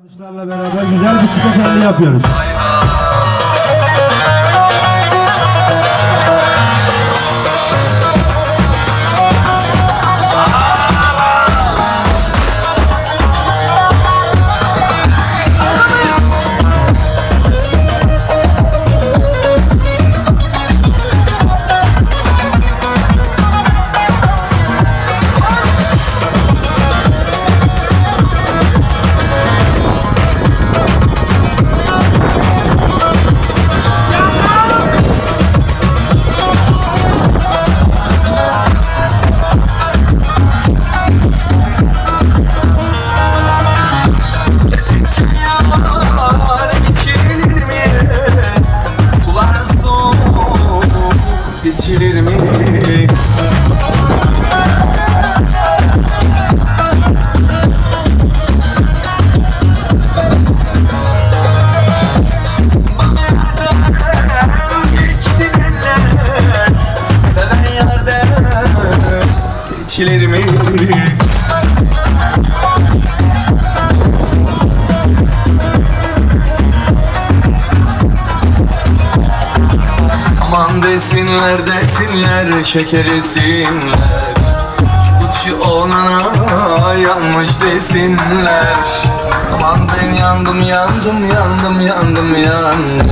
Arkadaşlarla beraber güzel bir çikolata yapıyoruz. Aman desinler desinler şekerisinler Uçu olana yanmış desinler. Aman ben yandım yandım yandım yandım yandım.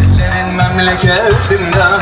Ellerin memleketinden.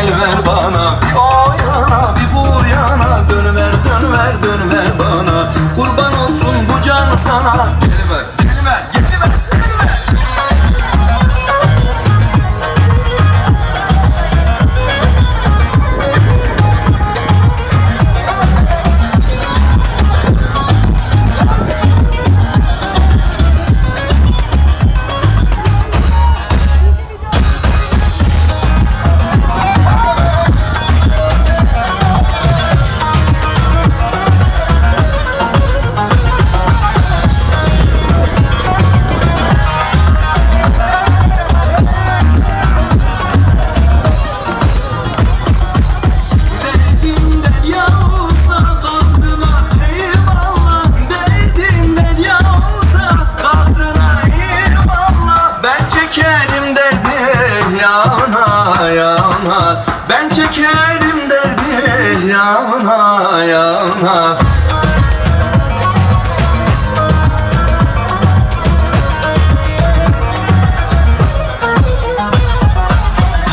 gel ver bana. bir yana yana.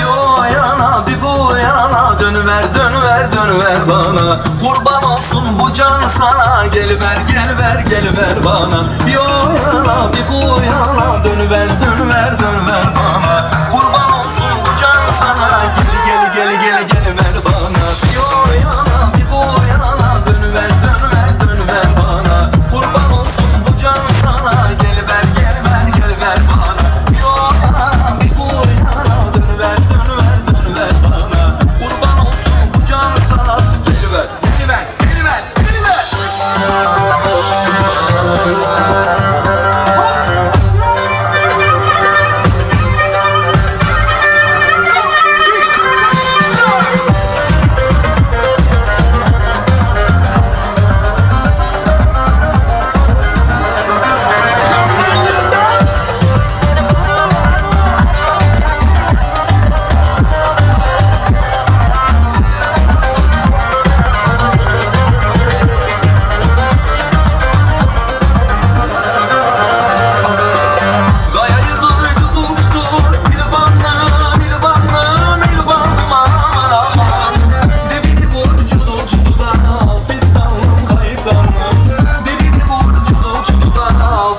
Yo yana bir bu yana. Dönüver dönüver dönüver bana. Kurban olsun bu can sana. Geliver geliver geliver bana. Yo yana bir bu yana. Dönüver dönüver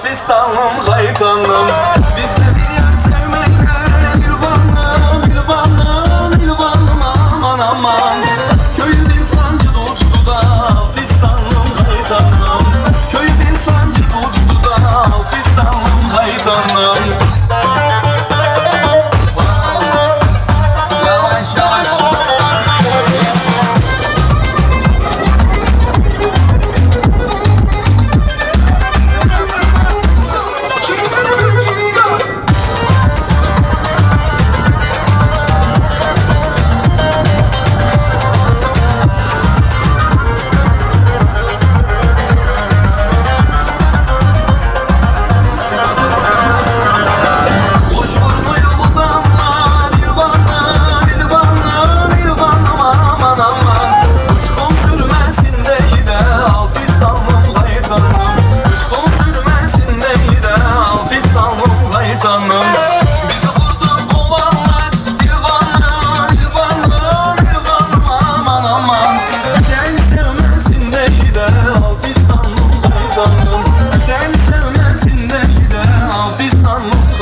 gülistanım haytanım Bize bir yer sevmek Bilvanım, bilvanım, bilvanım aman aman. Köyü bir da Fistanım haytanım Köyü bir sancı da Fistanım haytanım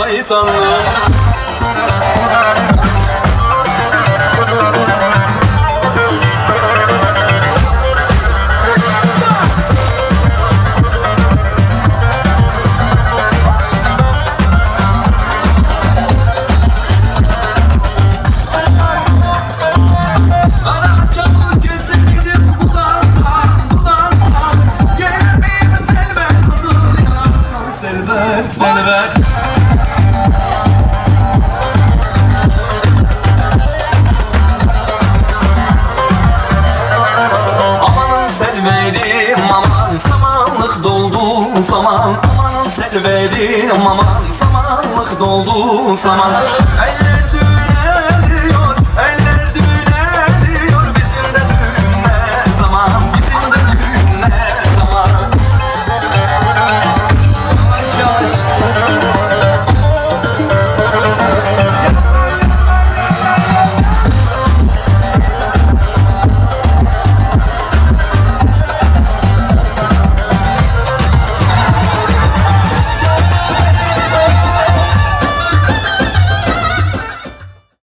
şeytanlığı verim aman Samanlık doldu saman. Eller